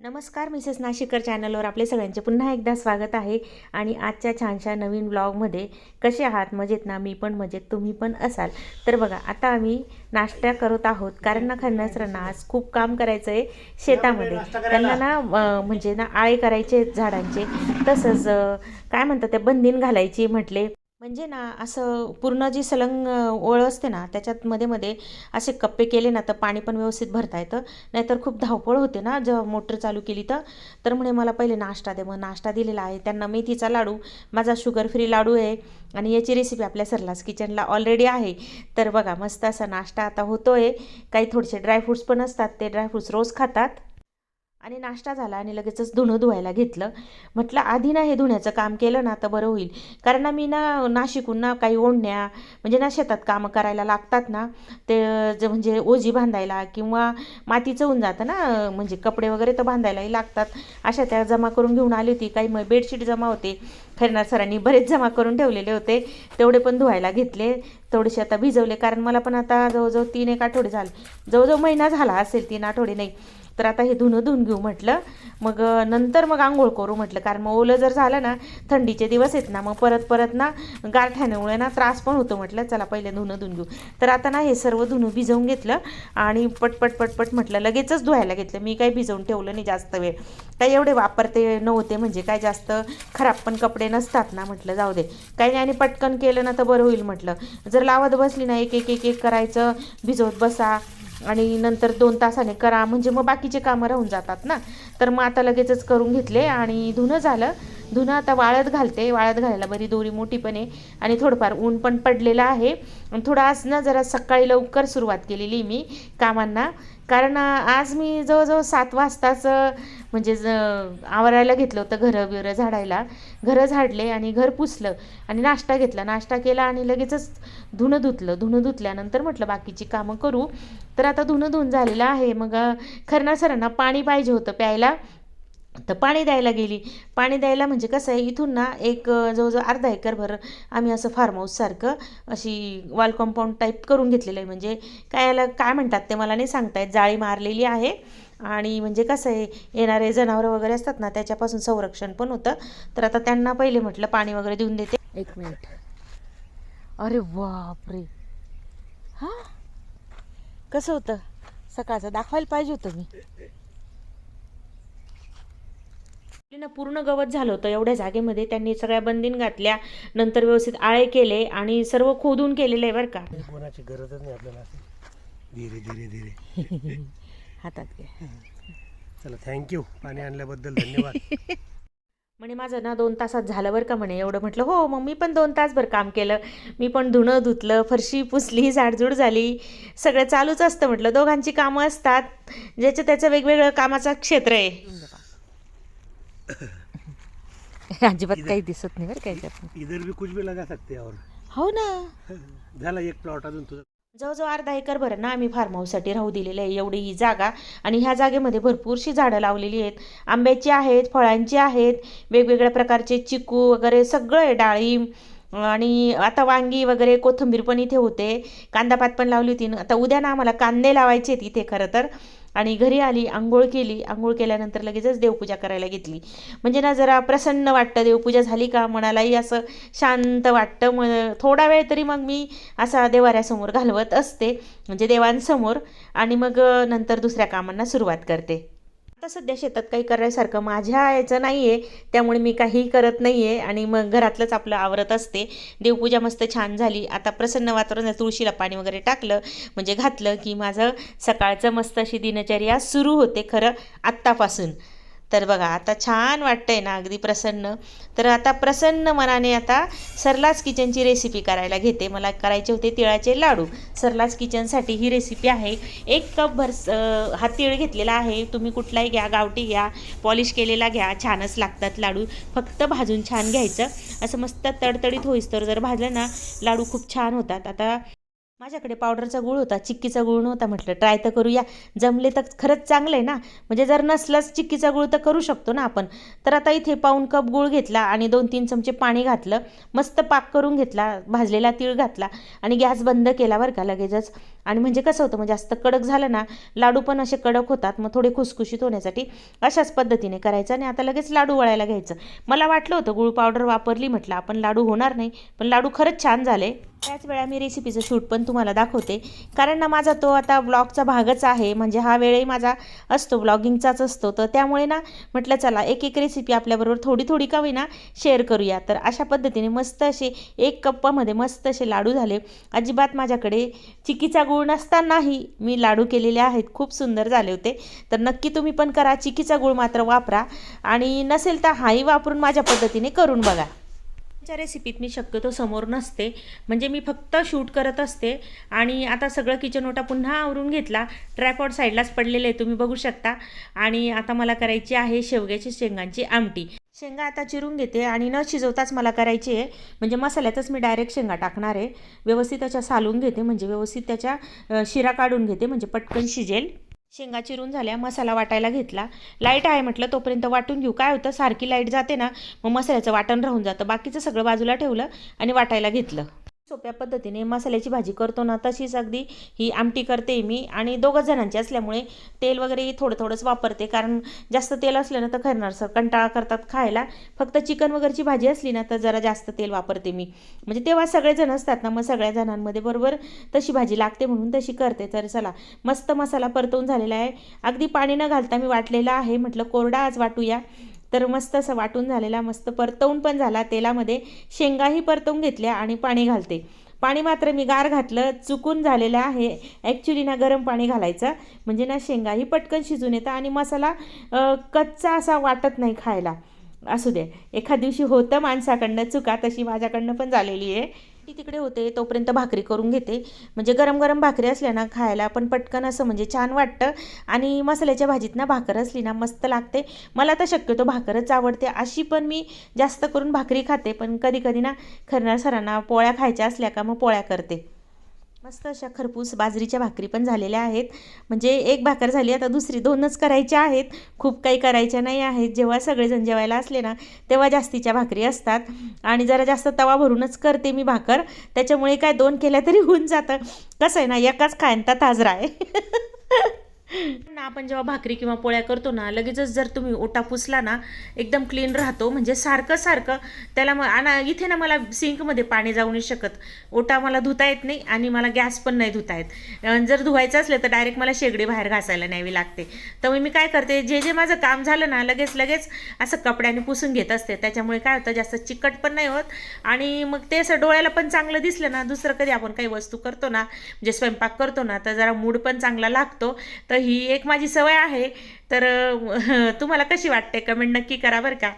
नमस्कार मिसेस नाशिकर चॅनलवर आपले सगळ्यांचे पुन्हा एकदा स्वागत आहे. आणि आजच्या छानशा नवीन ब्लॉगमध्ये कसे आहात? मजेत ना? मी पण मजेत तुम्ही पण असाल? तर बघा आता आम्ही नाश्ता करत आहोत. कारण ना खन्ना सरांना आज खूप काम करायचं आहे शेतामध्ये त्यांना ना म्हणजे ना आळे करायचे झाडांचे. तसंच काय म्हणतात ते बंदीन घालायची म्हटले. म्हणजे ना असं पूर्ण जी सलंग ओळ असते ना त्याच्यात मध्ये मध्ये असे कप्पे केले ना तर पाणी पण व्यवस्थित भरता येतं. नाहीतर खूप धावपळ होते ना जेव्हा मोटर चालू केली तर. तर म्हणे मला पहिले नाश्ता दे. मग नाश्ता दिलेला आहे. त्यांना मेथीचा लाडू माझा शुगर फ्री लाडू आहे. आणि याची रेसिपी आपल्या सरलास किचनला ऑलरेडी आहे. तर बघा मस्त असा नाश्ता आता होतो आहे काही थोडेसे ड्रायफ्रूट्स पण असतात. ते ड्रायफ्रूट्स रोज खातात. आणि नाश्ता झाला आणि लगेचच धुणं धुवायला घेतलं. म्हटलं आधी ना हे धुण्याचं काम केलं ना तर बरं होईल. कारण ना मी ना नाशिकून ना काही ओढण्या म्हणजे ना शेतात कामं करायला लागतात ना ते ज म्हणजे ओझी बांधायला किंवा मातीचं होऊन जातं ना म्हणजे कपडे वगैरे तर बांधायलाही लागतात. अशा त्या जमा करून घेऊन आली होती. काही मग बेडशीट जमा होते. खैरनार सरांनी बरेच जमा करून ठेवलेले होते. तेवढे पण धुवायला घेतले. थोडेसे आता भिजवले. कारण मला पण आता जवळजवळ तीन एक आठवडे झाले. जवळजवळ महिना झाला असेल तीन आठवडे नाही. तर आता हे धुणं धुवून घेऊ म्हटलं. मग नंतर मग आंघोळ करू म्हटलं. कारण मग ओलं जर झालं ना थंडीचे दिवस आहेत ना मग परत परत ना गारठ्यामुळे ना त्रास पण होतो म्हटलं. चला पहिले धुणं धुवून घेऊ. तर आता ना हे सर्व धुणं भिजवून घेतलं आणि पटपट पटपट म्हटलं लगेचच धुवायला घेतलं. मी काही भिजवून ठेवलं नाही जास्त वेळ. काय एवढे वापरते नव्हते म्हणजे काय जास्त खराब पण कपडे नसतात ना म्हटलं जाऊ दे. काही नाही आणि पटकन केलं ना तर बरं होईल म्हटलं. जर लावत बसली ना एक एक एक एक करायचं भिजवत बसा. आणि नंतर दोन तासाने करा. म्हणजे मग बाकीचे कामं राहून जातात ना. तर मग आता लगेचच करून घेतले आणि धुणं झालं. धुणं आता वाळत घालते. वाळत घालायला बरी दोरी मोठी पण आहे. आणि थोडंफार ऊन पण पडलेलं आहे. आणि थोडं आज ना जरा सकाळी लवकर सुरुवात केलेली मी कामांना. कारण आज मी जवळजवळ सात वाजताच म्हणजे ज आवरायला घेतलं होतं घरं बिरं झाडायला. घरं झाडले आणि घर पुसलं. आणि नाश्ता घेतला. नाश्ता केला आणि लगेचच धुणं धुतलं. धुणं धुतल्यानंतर म्हटलं बाकीची कामं करू. तर आता धुणं धुवून झालेलं आहे. मग अं, सरांना पाणी पाहिजे होतं प्यायला. तर पाणी द्यायला गेली. पाणी द्यायला म्हणजे कसं आहे इथून ना एक जवळजवळ अर्धा एकरभर आम्ही असं फार्म हाऊससारखं अशी वॉल कंपाऊंड टाईप करून घेतलेलं आहे. म्हणजे काय याला काय म्हणतात ते मला नाही सांगता येत. जाळी मारलेली आहे आणि म्हणजे कसं आहे येणारे जनावरं वगैरे असतात ना त्याच्यापासून संरक्षण पण होतं. तर आता त्यांना पहिले म्हटलं पाणी वगैरे देऊन देते. एक मिनिट. अरे बापरे. हां? कसं होतं? सकाळचं दाखवायला पाहिजे होतं मी. ना पूर्ण गवत झालं होतं. एवढ्या जागेमध्ये त्यांनी सगळ्या बंदीन घातल्या नंतर व्यवस्थित आळे केले आणि सर्व खोदून केलेलं आहे बरं का. कोणाची गरजच नाही आपल्याला धीरे धीरे धीरे. हातात चला थँक्यू पाणी आणल्याबद्दल धन्यवाद. म्हणे माझं ना दोन तासात झालं बरं का म्हणे? एवढं म्हटलं हो मग मी पण दोन तासभर काम केलं. मी पण धुणं धुतलं फरशी पुसली झाडझूड झाली. सगळं चालूच असतं म्हटलं. दोघांची कामं असतात. ज्याचं त्याचं वेगवेगळं कामाचं क्षेत्र आहे. अजिबात काही दिसत नाही बरं काही इधर भी कुछ भी लगा सकते हैं और। हो ना. झाला एक प्लॉट अजून तुझं. जवळजवळ अर्धा एकर भर ना आम्ही फार्म हाऊससाठी राहू दिलेलं आहे. एवढी ही जागा आणि ह्या जागेमध्ये भरपूरशी झाडं लावलेली आहेत. आंब्याची आहेत फळांची आहेत वेगवेगळ्या प्रकारचे चिकू वगैरे सगळं आहे. डाळिंब आणि आता वांगी वगैरे कोथिंबीर पण इथे होते. कांदापात पण लावली होती. आता उद्या ना आम्हाला कांदे लावायचे आहेत इथे खरं तर. आणि घरी आली आंघोळ केली आंघोळ केल्यानंतर लगेचच देवपूजा करायला घेतली. म्हणजे ना जरा प्रसन्न वाटतं देवपूजा झाली का? मनालाही असं शांत वाटतं. मग थोडा वेळ तरी मग मी असा देवाऱ्यासमोर घालवत असते म्हणजे देवांसमोर. आणि मग नंतर दुसऱ्या कामांना सुरुवात करते. आता सध्या शेतात काही करायसारखं माझ्या याचं नाही आहे त्यामुळे मी काहीही करत नाही आहे आणि मग घरातलंच आपलं आवरत असते. देवपूजा मस्त छान झाली. आता प्रसन्न वातावरण तुळशीला पाणी वगैरे टाकलं म्हणजे घातलं की माझं सकाळचं मस्त अशी दिनचर्या सुरू होते खरं आत्तापासून. तर बघा आता छान वाटतंय ना अगदी प्रसन्न. तर आता प्रसन्न मनाने आता सरलाज किचनची रेसिपी करायला घेते. मला करायचे होते तिळाचे लाडू. सरलाज किचनसाठी ही रेसिपी आहे. एक कप भर हा तिळ घेतलेला आहे. तुम्ही कुठलाही घ्या गावठी घ्या पॉलिश केलेला घ्या छानच लागतात लाडू. फक्त भाजून छान घ्यायचं. असं मस्त तडतडीत होईस तर जर भाजलं ना लाडू खूप छान होतात. आता माझ्याकडे पावडरचा गुळ होता चिक्कीचा गुळ नव्हता म्हटलं. ट्राय तर करूया. जमले तर खरंच चांगलं आहे ना? म्हणजे जर नसलाच चिक्कीचा गुळ तर करू शकतो ना आपण? तर आता इथे पाऊण कप गुळ घेतला आणि दोन तीन चमचे पाणी घातलं. मस्त पाक करून घेतला भाजलेला तीळ घातला आणि गॅस बंद केला बरं का लगेचच. आणि म्हणजे कसं होतं म्हणजे जास्त कडक झालं ना लाडू पण असे कडक होतात मग थोडे खुसखुशीत होण्यासाठी अशाच पद्धतीने करायचं आणि आता लगेच लाडू वळायला घ्यायचं. मला वाटलं होतं गुळ पावडर वापरली म्हटलं आपण लाडू होणार नाही पण लाडू खरंच छान झाले. त्याच वेळा मी रेसिपीचं शूट पण तुम्हाला दाखवते. कारण ना माझा तो आता ब्लॉगचा भागच आहे. म्हणजे हा वेळही माझा असतो ब्लॉगिंगचाच असतो. तर त्यामुळे ना म्हटलं चला एक एक रेसिपी आपल्याबरोबर थोडी थोडी का होईना शेअर करूया. तर अशा पद्धतीने मस्त असे एक कप्पामध्ये मस्त असे लाडू झाले. अजिबात माझ्याकडे चिकीचा गुळ नसतानाही मी लाडू केलेले आहेत. खूप सुंदर झाले होते. तर नक्की तुम्ही पण करा. चिकीचा गुळ मात्र वापरा. आणि नसेल तर हाही वापरून माझ्या पद्धतीने करून बघा. च्या रेसिपीत मी शक्यतो समोर नसते. म्हणजे मी फक्त शूट करत असते. आणि आता सगळं किचन ओटा पुन्हा आवरून घेतला. ट्रॅपॉड साईडलाच पडलेले आहे तुम्ही बघू शकता. आणि आता मला करायची आहे शेवग्याची शेंगांची आमटी. शेंगा आता चिरून घेते आणि न शिजवताच मला करायची आहे. म्हणजे मसाल्यातच मी डायरेक्ट शेंगा टाकणार आहे. व्यवस्थित त्याच्या सालून घेते. म्हणजे व्यवस्थित त्याच्या शिरा काढून घेते. म्हणजे पटकन शिजेल. शेंगा चिरून झाल्या मसाला वाटायला घेतला. लाइट आहे म्हटलं तोपर्यंत वाटून घेऊ. काय होतं सारखी लाइट जाते ना मग मसाल्याचं वाटण राहून जातं. बाकीचं सगळं बाजूला ठेवलं आणि वाटायला घेतलं. सोप्या पद्धतीने मसाल्याची भाजी करतो ना तशीच अगदी ही आमटी करते मी आणि दोघं जणांची असल्यामुळे तेल वगैरे थोडं थोडंच वापरते. कारण जास्त तेल असलं ना तर खरणार सर कंटाळा करतात खायला. फक्त चिकन वगैरेची भाजी असली ना तर जरा जास्त तेल वापरते मी. म्हणजे तेव्हा सगळेजण असतात ना मग सगळ्या जणांमध्ये बरोबर तशी भाजी लागते म्हणून तशी करते. तर चला मस्त मसाला परतवून झालेला आहे. अगदी पाणी न घालता मी वाटलेला आहे. म्हटलं कोरडा आज वाटूया. तर मस्त असं वाटून झालेला मस्त परतवून पण झाला. तेलामध्ये शेंगाही परतवून घेतल्या आणि पाणी घालते. पाणी मात्र मी गार घातलं चुकून झालेलं आहे. ॲक्च्युली ना गरम पाणी घालायचं. म्हणजे ना शेंगाही पटकन शिजून येतं आणि मसाला कच्चा असा वाटत नाही खायला. असू दे. एखाद दिवशी होतं माणसाकडनं चुका तशी माझ्याकडनं पण झालेली आहे. ती तिकडे होते तोपर्यंत भाकरी करून घेते. म्हणजे गरम गरम भाकरी असल्या ना खायला पण पटकन असं म्हणजे छान वाटतं. आणि मसाल्याच्या भाजीत ना भाकर असली ना मस्त लागते. मला तर शक्यतो भाकरच आवडते. अशी पण मी जास्त करून भाकरी खाते. पण कधी कधी ना खरणार सरांना पोळ्या खायच्या असल्या का मग पोळ्या करते. मस्त अशा खरपूस बाजरीच्या भाकरी पण झालेल्या आहेत. म्हणजे एक भाकर झाली आता दुसरी दोनच करायच्या आहेत. खूप काही करायच्या नाही आहेत. जेव्हा सगळेजण जेवायला असले ना तेव्हा जास्तीच्या भाकरी असतात. आणि जरा जास्त तवा भरूनच करते मी भाकर. त्याच्यामुळे काय दोन केल्या तरी होऊन जातं. कसं आहे ना एकाच खायंता ताजरा आहे ना आपण जेव्हा भाकरी किंवा पोळ्या करतो ना लगेचच जर तुम्ही ओटा पुसला ना एकदम क्लीन राहतो म्हणजे सारखं सारखं त्याला मग आणि इथे ना मला सिंकमध्ये पाणी जाऊ नाही शकत. ओटा मला धुता येत नाही आणि मला गॅस पण नाही धुता येत. जर धुवायचं असलं तर डायरेक्ट मला शेगडी बाहेर घासायला न्यावी लागते. तर मग मी काय करते जे जे माझं काम झालं ना लगेच लगेच असं कपड्याने पुसून घेत असते. त्याच्यामुळे काय होतं जास्त चिकट पण नाही होत. आणि मग ते असं डोळ्याला पण चांगलं दिसलं ना दुसरं कधी आपण काही वस्तू करतो ना म्हणजे स्वयंपाक करतो ना तर जरा मूड पण चांगला लागतो. तर ही एक माझी सवय आहे. तर तुम्हाला कशी वाटते? कमेंट नक्की करा बरं का.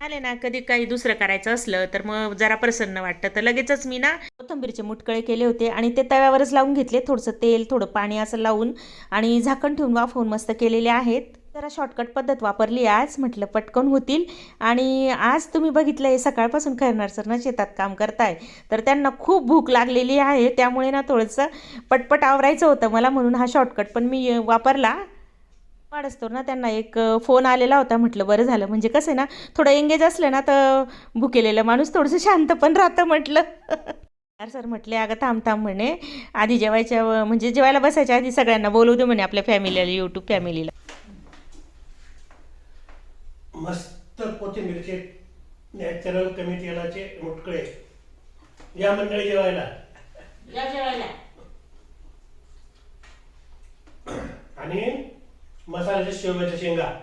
आले ना कधी काही दुसरं करायचं असलं तर मग जरा प्रसन्न वाटतं. तर लगेचच मी ना कोथंबीरचे मुटकळे केले होते आणि ते तव्यावरच लावून घेतले. थोडंसं तेल थोडं पाणी असं लावून आणि झाकण ठेवून वाफवून मस्त केलेले आहेत. जरा शॉर्टकट पद्धत वापरली आज म्हटलं पटकन होतील. आणि आज तुम्ही बघितलं आहे सकाळपासून खैरनार सर ना शेतात काम करताय. तर त्यांना खूप भूक लागलेली आहे. त्यामुळे ना थोडंसं पटपट आवरायचं होतं मला म्हणून हा शॉर्टकट पण मी वापरला. वाढ ना त्यांना एक फोन आलेला होता. म्हटलं बरं झालं. म्हणजे कसं आहे ना थोडं एंगेज असलं ना तर भुकेलेलं माणूस थोडंसं शांत पण राहतं म्हटलं. यार सर म्हटले अगं थांब थांब म्हणे. आधी जेवायच्या म्हणजे जेवायला बसायच्या आधी सगळ्यांना बोलवू दे म्हणे आपल्या फॅमिलीला यूट्यूब फॅमिलीला मस्त कोथिंबीरचे नॅचरल कमी तेलाचे मुटकळे. या मंडळी जेवायला. या जेवायला. आणि मसाल्याच्या शेवग्याच्या शेंगा.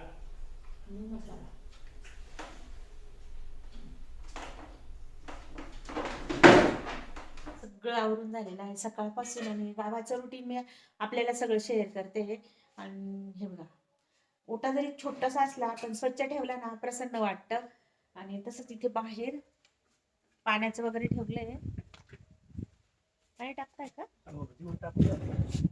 सगळं आवरून झालेलं आहे. सकाळपासून आणि गावाचं रुटीन मी आपल्याला सगळं शेअर करते. आणि हे बघा. ओटा जरी छोटासा असला पण स्वच्छ ठेवला ना प्रसन्न वाटतं. आणि तसंच इथे बाहेर पाण्याचं वगैरे ठेवलंय. पाणी टाकताय का?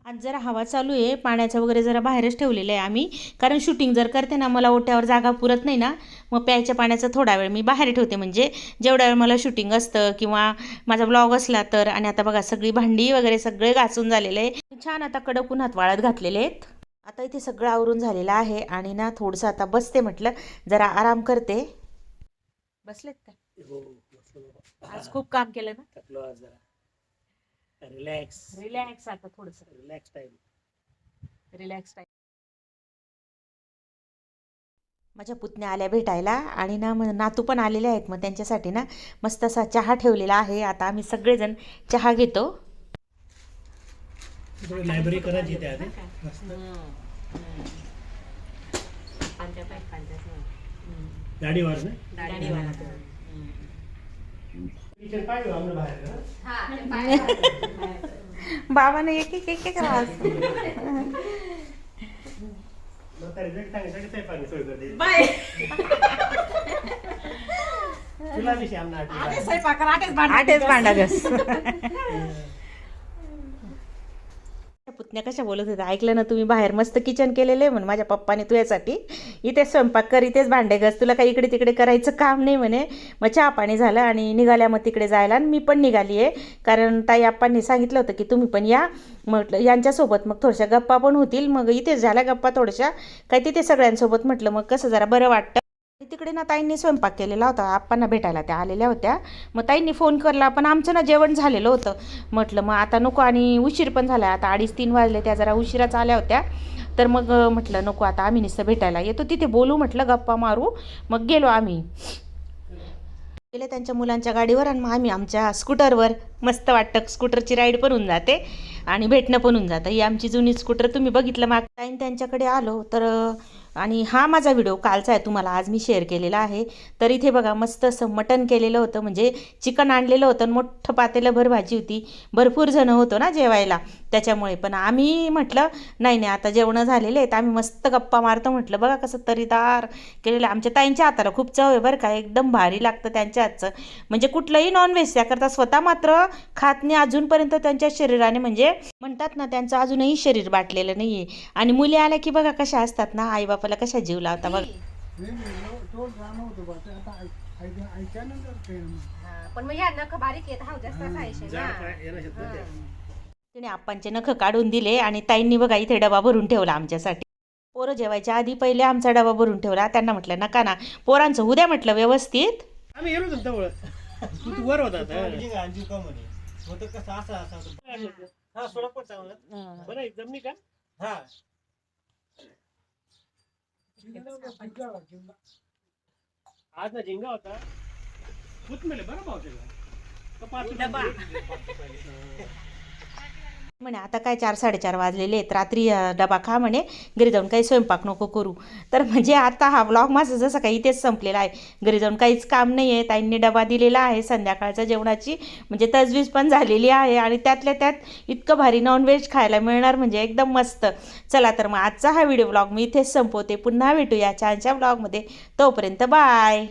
आज जरा हवा चालू आहे. पाण्याचं वगैरे जरा बाहेरच ठेवलेलं आहे आम्ही. कारण शूटिंग जर करते ना मला ओट्यावर जागा पुरत नाही ना मग प्यायच्या पाण्याचा थोडा वेळ मी बाहेर ठेवते. म्हणजे जेवढा वेळ मला शूटिंग असतं किंवा माझा ब्लॉग असला तर. आणि आता बघा सगळी भांडी वगैरे सगळे घासून झालेले आहे. छान आता कडक उन्हात वाळत घातलेले आहेत. आता इथे सगळं आवरून झालेलं आहे आणि ना थोडंसं आता बसते म्हटलं जरा आराम करते. बसलेत का? हो. आज खूप काम केलं ना? जरा. रिलॅक्स रिलॅक्स आता थोडस. रिलॅक्स टाइम रिलॅक्स टाईम माझ्या पुतण्या आल्या भेटायला आणि ना मग नातू पण आलेले आहेत मग त्यांच्यासाठी ना मस्त असा चहा ठेवलेला आहे. आता आम्ही सगळेजण चहा घेतो. लायब्ररी करायची त्या आधी मस्त. गाडीवर ना. किचन पाहिजे आम्हाला बाहेर ना बाबाने एक एक एक एक सोय करते. तुला विषय आठच भांडागस पुतण्या कशा बोलत होत्या? ऐकलं ना तुम्ही बाहेर मस्त किचन केलेलं आहे म्हण माझ्या पप्पाने तुझ्यासाठी. इथे स्वयंपाक कर इथेच भांडे घस तुला काही इकडे तिकडे करायचं काम नाही म्हणे. मग चहा पाणी झालं आणि निघाल्या मग तिकडे जायला आणि मी पण निघाली आहे. कारण ताई आप्पांनी सांगितलं होतं की तुम्ही पण या. म्हटलं यांच्यासोबत मग थोड्याशा गप्पा पण होतील. मग इथेच झाल्या गप्पा थोड्याशा. काय तिथे सगळ्यांसोबत म्हटलं मग कसं जरा बरं वाटतं. तिकडे ना ताईंनी स्वयंपाक केलेला होता. आप्पांना भेटायला त्या आलेल्या होत्या. मग ताईंनी फोन करला पण आमचं ना जेवण झालेलं होतं. म्हटलं मग आता नको आणि उशीर पण झाला. आता अडीच तीन वाजले त्या जरा उशिराच आल्या होत्या. तर मग म्हटलं नको आता आम्ही नुसतं भेटायला येतो. तिथे बोलू म्हटलं गप्पा मारू. मग गेलो आम्ही. गेले त्यांच्या मुलांच्या गाडीवर आणि मग आम्ही आमच्या स्कूटरवर. मस्त वाटतं स्कूटरची राईड पण होऊन जाते आणि भेटणं पण होऊन जातं. ही आमची जुनी स्कूटर तुम्ही बघितलं माग. टाईम त्यांच्याकडे आलो तर आणि हा माझा व्हिडिओ कालचा आहे तुम्हाला आज मी शेअर केलेला आहे. तर इथे बघा मस्त असं मटण केलेलं होतं म्हणजे चिकन आणलेलं होतं आणि मोठं पातेलं भाजी होती. भरपूर जणं होतो ना जेवायला. त्याच्यामुळे पण आम्ही म्हटलं नाही नाही आता जेवणं झालेले आहेत आम्ही मस्त गप्पा मारतो. म्हटलं बघा कसं तरीदार केलेलं आमच्या ताईंच्या हाताला खूप चव आहे बरं का एकदम भारी लागतं त्यांच्या हातचं. म्हणजे कुठलंही नॉनव्हेज त्याकरता स्वतः मात्र खात नाही अजूनपर्यंत त्यांच्या शरीराने म्हणजे म्हणतात ना त्यांचं अजूनही शरीर बाटलेलं नाही आहे आणि मुली आल्या की बघा कशा असतात ना आईबापाला कशा जीव लावता बघ. पण मग ह्या नख बारीक येत हा जास्त असायचे ना. तिने आप्पांचे नख काढून दिले आणि ताईंनी बघा इथे डबा भरून ठेवला आमच्यासाठी. पोरं जेवायच्या आधी पहिले आमचा डबा भरून ठेवला त्यांना म्हटलं नका ना पोरांचं उद्या म्हटलं व्यवस्थित. आम्ही गेलो होतो जवळ तू तू वर होता बरं जमनी का? आज ना झिंगा होता खूप मेले बरं भाव त्याला म्हणे आता काय चार साडेचार वाजलेले आहेत. रात्री डबा खा म्हणे. घरी जाऊन काही स्वयंपाक नको करू. तर म्हणजे आता हा व्लॉग माझा जसं काही इथेच संपलेला आहे. घरी जाऊन काहीच काम नाही आहे ताईंनी डबा दिलेला आहे. संध्याकाळच्या जेवणाची म्हणजे तजवीज पण झालेली आहे. आणि त्यातल्या त्यात इतकं भारी नॉनव्हेज खायला मिळणार म्हणजे एकदम मस्त. चला तर मग आजचा हा व्हिडिओ व्लॉग मी इथेच संपवते. पुन्हा भेटूया छानशा व्लॉगमध्ये तोपर्यंत बाय.